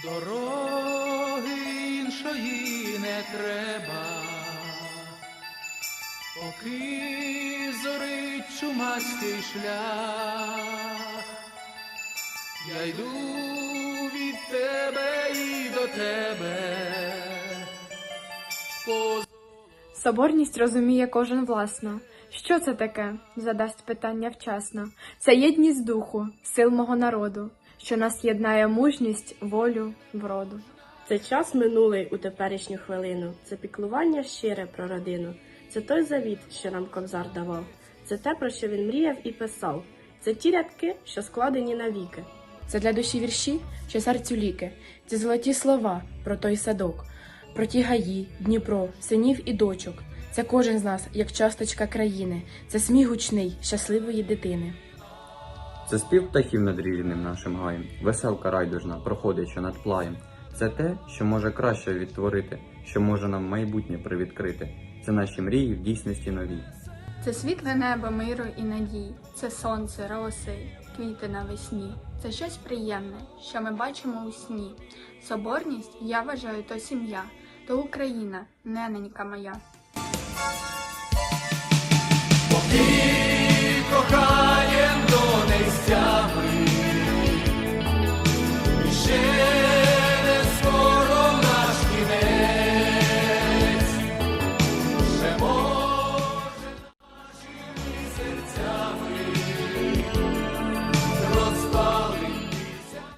Дороги іншої не треба, поки зорить чумацький шлях. Я йду від тебе і до тебе. По Соборність розуміє кожен власно. Що це таке? задасть питання вчасно. Це єдність духу, сил мого народу, що нас єднає мужність, волю, вроду. Це час минулий у теперішню хвилину, це піклування щире про родину, це той завіт, що нам кобзар давав, це те, про що він мріяв і писав, це ті рядки, що складені навіки. Це для душі вірші, що серцю ліки, ці золоті слова про той садок, про ті гаї, Дніпро, синів і дочок. Це кожен з нас, як часточка країни, це сміх гучний, щасливої дитини. Це спів птахів над рівним нашим гаєм, веселка райдужна, проходячи над плаєм. Це те, що може краще відтворити, що може нам майбутнє привідкрити. Це наші мрії в дійсності новій. Це світле небо миру і надій, це сонце, роси, квіти навесні. Це щось приємне, що ми бачимо у сні. Соборність, я вважаю, то сім'я, то Україна, нененька моя.